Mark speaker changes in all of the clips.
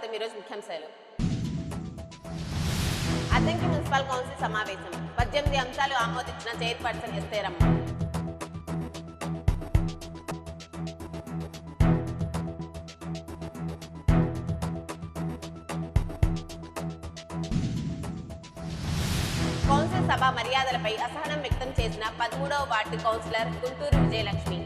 Speaker 1: స్వాగతం ఈరోజు ముఖ్యాంశాలు. అద్దంకి మున్సిపల్ కౌన్సిల్ సమావేశం. పద్దెనిమిది అంశాలు ఆమోదించిన చైర్పర్సన్ ఎస్తేరమ్మ కౌన్సిల్ సభ మర్యాదలపై అసహనం వ్యక్తం చేసిన పదమూడవ వార్డు కౌన్సిలర్ గుంటూరు విజయలక్ష్మి.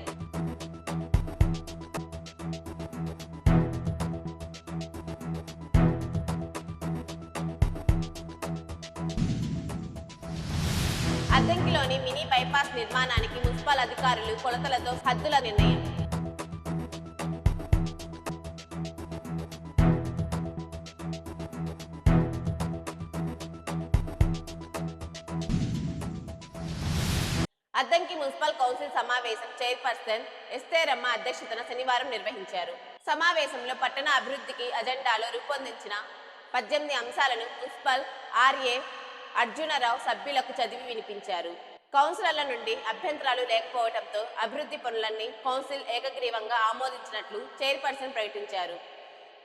Speaker 1: అద్దంకిలోని మినీ బైపాస్ నిర్మాణానికి మున్సిపల్ అధికారులు కొలతలతో హద్దుల నిర్ణయం. అద్దంకి మున్సిపల్ కౌన్సిల్ సమావేశం చైర్పర్సన్ ఎస్తేరమ్మ అధ్యక్షతన శనివారం నిర్వహించారు. సమావేశంలో పట్టణ అభివృద్ధికి అజెండాలో రూపొందించిన పద్దెనిమిది అంశాలను మున్సిపల్ ఆర్ఏ అర్జునరావు సభ్యులకు చదివి వినిపించారు. కౌన్సిలర్ల నుండి అభ్యంతరాలు లేకపోవడంతో అభివృద్ధి పనులన్నీ కౌన్సిల్ ఏకగ్రీవంగా ఆమోదించినట్లు చైర్పర్సన్ ప్రకటించారు.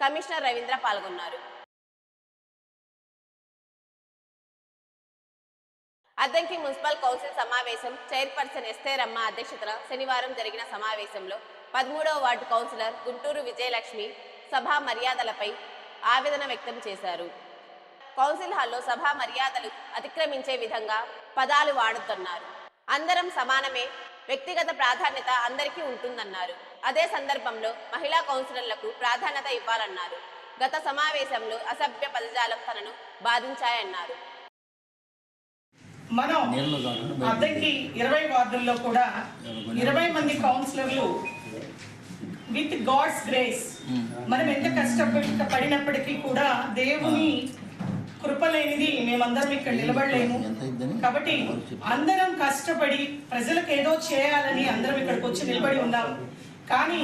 Speaker 1: కమిషనర్ రవీంద్ర పాల్గొన్నారు. అద్దంకి మున్సిపల్ కౌన్సిల్ సమావేశం చైర్పర్సన్ ఎస్తేరమ్మ అధ్యక్షతన శనివారం జరిగిన సమావేశంలో పదమూడవ వార్డు కౌన్సిలర్ గుంటూరు విజయలక్ష్మి సభా మర్యాదలపై ఆవేదన వ్యక్తం చేశారు. కౌన్సిల్ హాల్లో సభా మర్యాదలు అతిక్రమించే విధంగా పదాలు వాడుతున్నారు. అందరం సమానమే వ్యక్తిగత ప్రాధాన్యత అందరికీ ఉంటుందన్నారు. అదే సందర్భంలో మహిళా కౌన్సిలర్లకు ప్రాధాన్యత ఇవ్వాలన్నారు. గత సమావేశంలో అసభ్య పదజాలం తనను బాధించాయన్నారు.
Speaker 2: మనం అద్దెకి ఇరవై వార్డుల్లో కూడా ఇరవై మంది కౌన్సిలర్లు విత్ గాడ్స్ గ్రేస్. మనం ఎంత కష్టపడి పడినప్పటికీ కూడా దేవుని కృప లేనిది మేమందరం ఇక్కడ నిలబడలేము. కాబట్టి అందరం కష్టపడి ప్రజలకు ఏదో చేయాలని అందరం ఇక్కడికి వచ్చి నిలబడి ఉన్నాం కానీ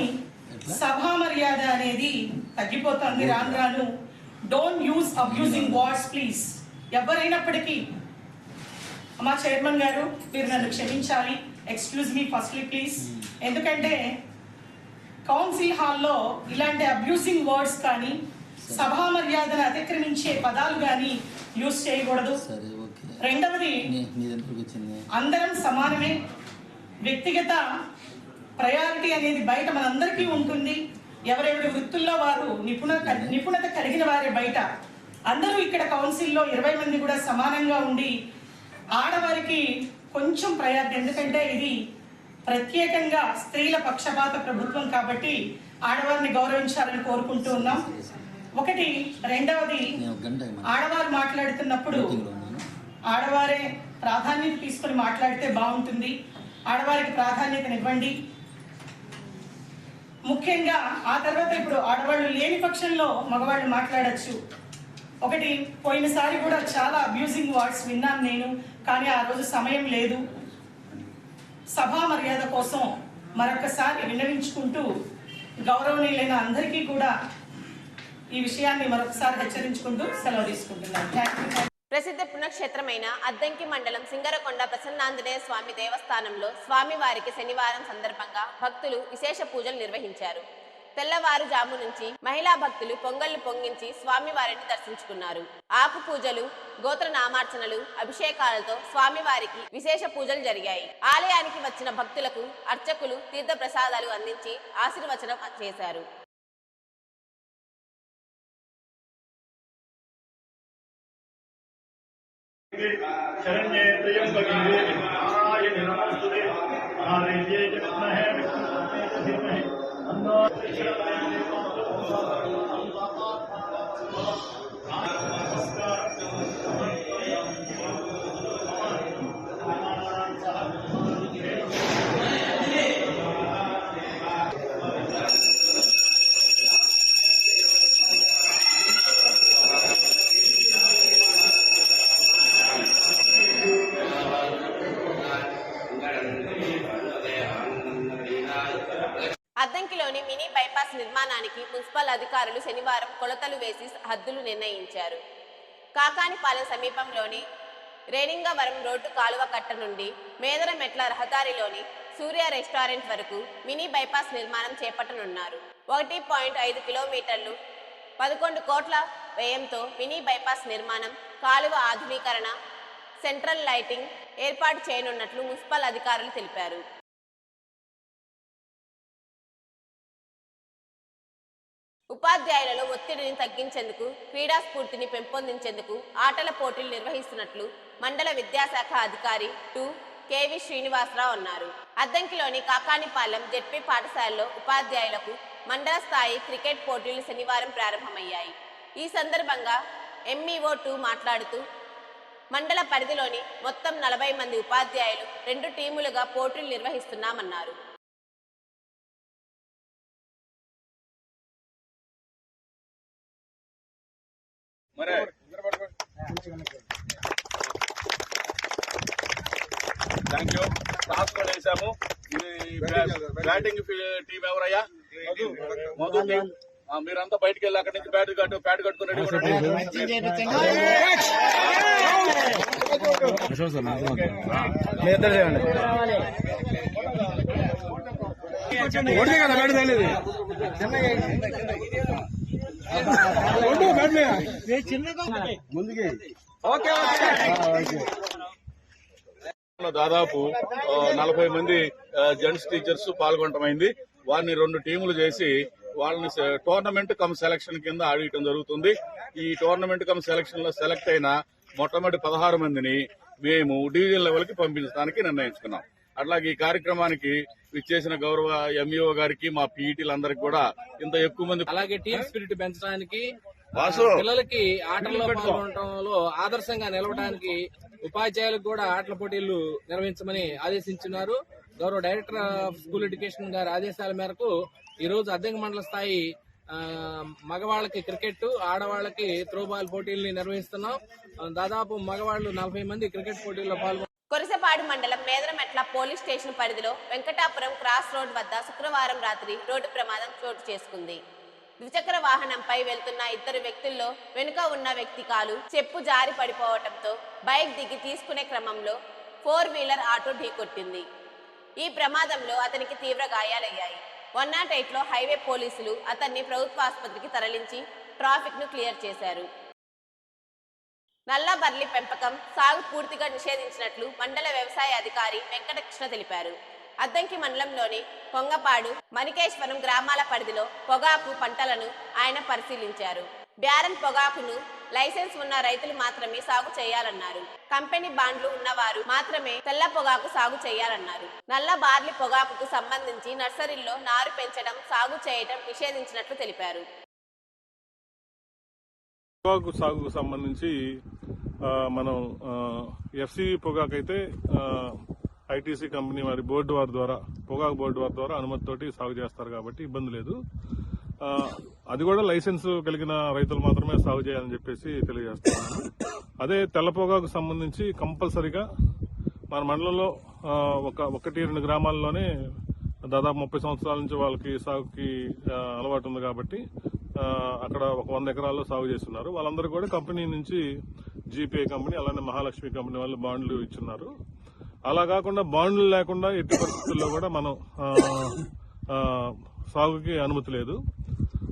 Speaker 2: సభా మర్యాద అనేది తగ్గిపోతుంది. రాను రాను. Don't use abusing words please ఎవరైనప్పటికీ మా చైర్మన్ గారు మీరు నన్ను క్షమించాలి. ఎక్స్క్యూజ్ మీ ఫస్ట్లీ ప్లీజ్ ఎందుకంటే కౌన్సిల్ హాల్లో ఇలాంటి అబ్యూసింగ్ వర్డ్స్ కానీ సభా మర్యాదను అతిక్రమించే పదాలు కానీ యూజ్ చేయకూడదు. రెండవది అందరం సమానమే. వ్యక్తిగత ప్రయారిటీ అనేది బయట మనందరికీ ఉంటుంది. ఎవరెవరి వృత్తుల్లో వారు నిపుణ నిపుణత కలిగిన వారే బయట. అందరూ ఇక్కడ కౌన్సిల్లో ఇరవై మంది కూడా సమానంగా ఉండి ఆడవారికి కొంచెం ప్రయారిటీ ఎందుకంటే ఇది ప్రత్యేకంగా స్త్రీల పక్షపాత ప్రభుత్వం కాబట్టి ఆడవారిని గౌరవించాలని కోరుకుంటూ ఉన్నాం. ఒకటి రెండవది ఆడవారు మాట్లాడుతున్నప్పుడు ఆడవారే ప్రాధాన్యత తీసుకొని మాట్లాడితే బాగుంటుంది. ఆడవారికి ప్రాధాన్యతనివ్వండి. ముఖ్యంగా ఆ తర్వాత ఇప్పుడు ఆడవాళ్ళు లేని పక్షంలో మగవాళ్ళు మాట్లాడొచ్చు. ఒకటి పోయినసారి కూడా చాలా అబ్యూజింగ్ వర్డ్స్ విన్నాను నేను కానీ ఆ రోజు సమయం లేదు. సభా మర్యాద కోసం మరొకసారి విన్నవించుకుంటూ గౌరవనీయులైన అందరికీ కూడా ఈ విషయాన్ని మరొకసారి హెచ్చరించుకుంటూ సెలవు తీసుకుంటున్నాను. థ్యాంక్
Speaker 1: ప్రసిద్ధ పుణ్యక్షేత్రమైన అద్దంకి మండలం సింగరకొండ ప్రసన్నాంజనేయ స్వామి దేవస్థానంలో స్వామివారికి శనివారం సందర్భంగా భక్తులు విశేష పూజలు నిర్వహించారు. తెల్లవారుజాము నుంచి మహిళా భక్తులు పొంగళ్ళు పొంగించి స్వామివారిని దర్శించుకున్నారు. ఆకు పూజలు గోత్ర నామార్చనలు అభిషేకాలతో స్వామివారికి విశేష పూజలు జరిగాయి. ఆలయానికి వచ్చిన భక్తులకు అర్చకులు తీర్థ ప్రసాదాలు అందించి ఆశీర్వచనం చేశారు.
Speaker 3: शरण जय प्रियम भगिनी नारायण नमस्तुते नारायण जय जगन्नाथ
Speaker 1: అద్దంకిలోని మినీ బైపాస్ నిర్మాణానికి మున్సిపల్ అధికారులు శనివారం కొలతలు వేసి హద్దులు నిర్ణయించారు. కాకానిపాలెం సమీపంలోని రేణింగవరం రోడ్డు కాలువ కట్ట నుండి మేదరమెట్ల రహదారిలోని సూర్య రెస్టారెంట్ వరకు మినీ బైపాస్ నిర్మాణం చేపట్టనున్నారు. ఒకటి పాయింట్ ఐదు కిలోమీటర్లు పదకొండు కోట్ల వ్యయంతో మినీ బైపాస్ నిర్మాణం కాలువ ఆధునీకరణ సెంట్రల్ లైటింగ్ ఏర్పాటు చేయనున్నట్లు మున్సిపల్ అధికారులు తెలిపారు. ఉపాధ్యాయులలో ఒత్తిడిని తగ్గించేందుకు క్రీడా స్ఫూర్తిని పెంపొందించేందుకు ఆటల పోటీలు నిర్వహిస్తున్నట్లు మండల విద్యాశాఖ అధికారి టు కేవి శ్రీనివాసరావు అన్నారు. అద్దంకిలోని కాకానిపాలెం జెడ్పీ పాఠశాలలో ఉపాధ్యాయులకు మండల స్థాయి క్రికెట్ పోటీలు శనివారం ప్రారంభమయ్యాయి. ఈ సందర్భంగా ఎంఈఓ టూ మాట్లాడుతూ మండల పరిధిలోని మొత్తం నలభై మంది ఉపాధ్యాయులు రెండు టీములుగా పోటీలు నిర్వహిస్తున్నామన్నారు.
Speaker 4: మరే. థ్యాంక్ యూ కూడా వేసాము ఇది బ్యాటింగ్ టీం ఎవరయ్యా? మధు. టీం ఆ, మీరంతా బయటికి వెళ్ళి అక్కడి నుంచి బ్యాట్ కట్టు బ్యాట్ కట్టుకుని రెడీ ఉండండి. లో దాదాపు నలభై మంది జెంట్స్ టీచర్స్ పాల్గొనటమైంది. వారిని రెండు టీములు చేసి వాళ్ళని టోర్నమెంట్ కమ్ సెలక్షన్ కింద ఆడియటం జరుగుతుంది. ఈ టోర్నమెంట్ కమ్ సెలక్షన్లో సెలెక్ట్ అయిన మొట్టమొదటి పదహారు మందిని మేము డివిజన్ లెవెల్కి పంపించడానికి నిర్ణయించుకున్నాం. అట్లాగే ఈ కార్యక్రమానికి ఇచ్చేసిన గౌరవ ఎంఈఓ గారికి మా పీఈటీలందరికీ కూడా ఇంత ఎక్కువ మంది
Speaker 5: అలాగే టీమ్ స్పిరిట్ పెంచడానికి
Speaker 4: వాసు
Speaker 5: పిల్లలకి ఆటల్లో పాల్గొనడంలో ఆదర్శంగా నిలవడానికి ఉపాధ్యాయులకు కూడా ఆటల పోటీలు నిర్వహించమని ఆదేశించున్నారు గౌరవ డైరెక్టర్ ఆఫ్ స్కూల్ ఎడ్యుకేషన్ గారి ఆదేశాల మేరకు ఈ రోజు అద్దెక మండల స్థాయి ఆ, మగవాళ్ళకి క్రికెట్ ఆడవాళ్ళకి త్రోబాల్ పోటీల్ని నిర్వహిస్తున్నాం. దాదాపు మగవాళ్ళు నలభై మంది క్రికెట్ పోటీల్లో పాల్గొ
Speaker 1: కొరసపాడు మండలం మేదరమెట్ల పోలీస్ స్టేషన్ పరిధిలో వెంకటాపురం క్రాస్ రోడ్ వద్ద శుక్రవారం రాత్రి రోడ్డు ప్రమాదం చోటు చేసుకుంది. ద్విచక్ర వాహనంపై వెళ్తున్న ఇద్దరు వ్యక్తుల్లో వెనుక ఉన్న వ్యక్తి కాలు చెప్పు జారి పడిపోవటంతో బైక్ దిగి తీసుకునే క్రమంలో ఫోర్ వీలర్ ఆటో ఢీకొట్టింది. ఈ ప్రమాదంలో అతనికి తీవ్ర గాయాలయ్యాయి. వన్ నాట్ ఎయిట్లో హైవే పోలీసులు అతన్ని ప్రభుత్వ ఆసుపత్రికి తరలించి ట్రాఫిక్ను క్లియర్ చేశారు. నల్ల బర్లి పెంపకం సాగు పూర్తిగా నిషేధించినట్లు మండల వ్యవసాయ అధికారి వెంకటకృష్ణ తెలిపారు. అద్దంకి మండలంలోని కొంగపాడు మణికేశ్వరం గ్రామాల పరిధిలో పొగాకు పంటలను ఆయన పరిశీలించారు. బ్యారన్ పొగాకును లైసెన్స్ ఉన్న రైతులు మాత్రమే సాగు చేయాలన్నారు. కంపెనీ బాండ్లు ఉన్నవారు మాత్రమే తెల్ల పొగాకు సాగు చేయాలన్నారు. నల్ల బార్లీ పొగాకుకు సంబంధించి నర్సరీల్లో నారు పెంచడం సాగు చేయడం నిషేధించినట్లు తెలిపారు.
Speaker 6: పొగాకు సాగుకు సంబంధించి మనం ఎఫ్సి పొగాకు అయితే ఐటీసీ కంపెనీ వారి బోర్డు వారి ద్వారా పొగాకు బోర్డు వారి ద్వారా అనుమతితోటి సాగు చేస్తారు కాబట్టి ఇబ్బంది లేదు. అది కూడా లైసెన్స్ కలిగిన రైతులు మాత్రమే సాగు చేయాలని చెప్పేసి తెలియజేస్తున్నాను. అదే తెల్ల పొగాకు సంబంధించి కంపల్సరిగా మన మండలంలో ఒక ఒకటి రెండు గ్రామాల్లోనే దాదాపు ముప్పై సంవత్సరాల నుంచి వాళ్ళకి సాగుకి అలవాటు ఉంది కాబట్టి అక్కడ ఒక వంద ఎకరాల్లో సాగు చేస్తున్నారు. వాళ్ళందరూ కూడా కంపెనీ నుంచి జీపీఏ కంపెనీ అలానే మహాలక్ష్మి కంపెనీ వాళ్ళు బాండ్లు ఇచ్చున్నారు అలా కాకుండా బాండ్లు లేకుండా ఎట్టి పరిస్థితుల్లో కూడా మనం సాగుకి అనుమతి లేదు.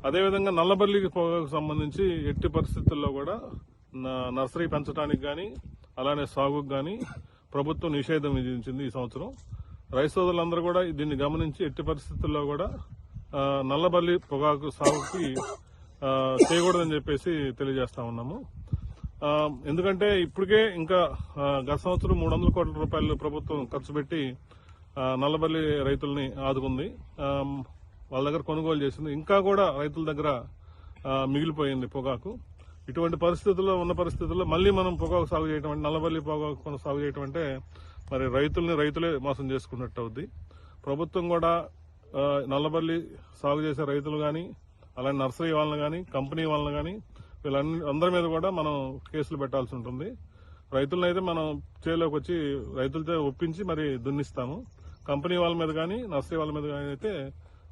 Speaker 6: అదేవిధంగా నల్లబల్లి పొగాకు సంబంధించి ఎట్టి పరిస్థితుల్లో కూడా నర్సరీ పెంచడానికి కానీ అలానే సాగుకు కానీ ప్రభుత్వం నిషేధం విధించింది ఈ సంవత్సరం. రైతు సోదరులందరూ కూడా దీన్ని గమనించి ఎట్టి పరిస్థితుల్లో కూడా నల్లబల్లి పొగాకు సాగుకి చేయకూడదని చెప్పేసి తెలియజేస్తా ఉన్నాము. ఎందుకంటే ఇప్పటికే ఇంకా గత సంవత్సరం మూడు వందల కోట్ల రూపాయలు ప్రభుత్వం ఖర్చు పెట్టి నల్లబల్లి రైతుల్ని ఆదుకుంది. వాళ్ళ దగ్గర కొనుగోలు చేసింది. ఇంకా కూడా రైతుల దగ్గర మిగిలిపోయింది పొగాకు. ఇటువంటి పరిస్థితుల్లో ఉన్న పరిస్థితుల్లో మళ్ళీ మనం పొగాకు సాగు చేయటం అంటే నల్లబల్లి పొగాకు మనం సాగు చేయటం అంటే మరి రైతుల్ని రైతులే మోసం చేసుకున్నట్టు అవుద్ది. ప్రభుత్వం కూడా నల్లబల్లి సాగు చేసే రైతులు కానీ అలాంటి నర్సరీ వాళ్ళని కానీ కంపెనీ వాళ్ళని కానీ వీళ్ళన్ని అందరి మీద కూడా మనం కేసులు పెట్టాల్సి ఉంటుంది. రైతులను అయితే మనం చేలోకి వచ్చి రైతులతో ఒప్పించి మరి దున్నిస్తాము. కంపెనీ వాళ్ళ మీద కానీ నర్సరీ వాళ్ళ మీద కానీ అయితే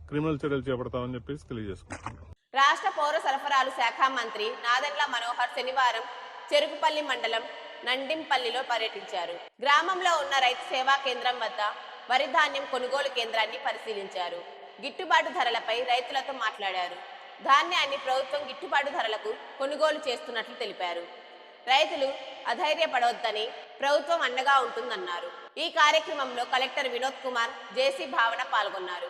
Speaker 6: క్రిమినల్ చర్యలు చేపడతామని చెప్పేసి తెలియజేసుకుంటున్నాం.
Speaker 1: రాష్ట్ర పౌర సరఫరాలు శాఖ మంత్రి నాదెండ్ల మనోహర్ శనివారం చెరుకుపల్లి మండలం నండింపల్లిలో పర్యటించారు. గ్రామంలో ఉన్న రైతు సేవా కేంద్రం వద్ద వరి ధాన్యం కొనుగోలు కేంద్రాన్ని పరిశీలించారు. గిట్టుబాటు ధరలపై రైతులతో మాట్లాడారు. ధాన్యాన్ని ప్రభుత్వం గిట్టుబాటు ధరలకు కొనుగోలు చేస్తున్నట్లు తెలిపారు. రైతులు అధైర్యపడవద్దని ప్రభుత్వం అండగా ఉంటుందన్నారు. ఈ కార్యక్రమంలో కలెక్టర్ వినోద్ కుమార్ జేసీ భావన పాల్గొన్నారు.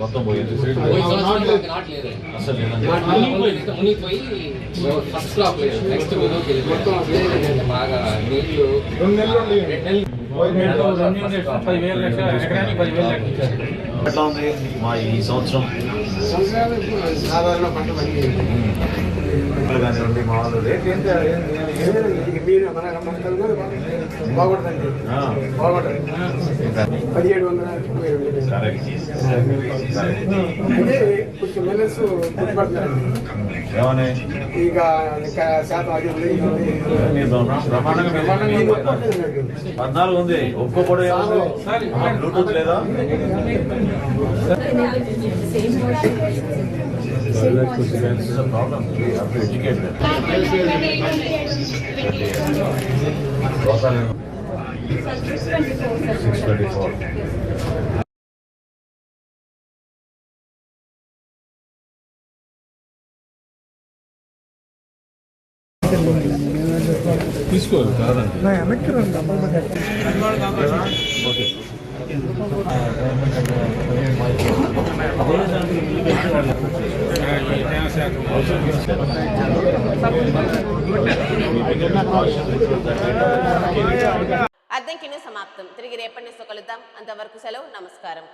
Speaker 7: మొత్తం పోయింది అసలు
Speaker 8: మునిగిపోయి ఫస్ట్ క్లాప్ లేదు నెక్స్ట్ మొత్తం బాగా నీళ్ళు
Speaker 7: ఎట్లా ఉంది మా ఈ సంవత్సరం
Speaker 4: సాధారణ పంట పండింది
Speaker 7: పంటలు కానివ్వండి రేట్ ఏంటి?
Speaker 4: మీరు మన కూడా బాగుంటుందండి బాగుంటుంది పదిహేడు వందల. అంటే కొంచెం మిల్లర్స్ గుర్తుపడుతున్నారండి
Speaker 7: ఏమని
Speaker 4: ఇక ఇంకా శాతం అది ఉంది ఇది ఉంది.
Speaker 7: మీరు బ్రహ్మ- బ్రహ్మాండంగా
Speaker 4: ఈ
Speaker 7: మీరు
Speaker 4: మొత్తం ఉంటుందండి.
Speaker 7: పద్నాలుగు ఉంది ఒక్కో కూడా ఏముంది ఆ, బ్లూటూత్ లేదా problem educate six twenty four తీసుకోవాలి కాదండి ఓకే
Speaker 1: అద్దెంకిను సమాప్తం. తిరిగి రేపటి నుంచి కలుద్దాం. అంతవరకు సెలవు నమస్కారం.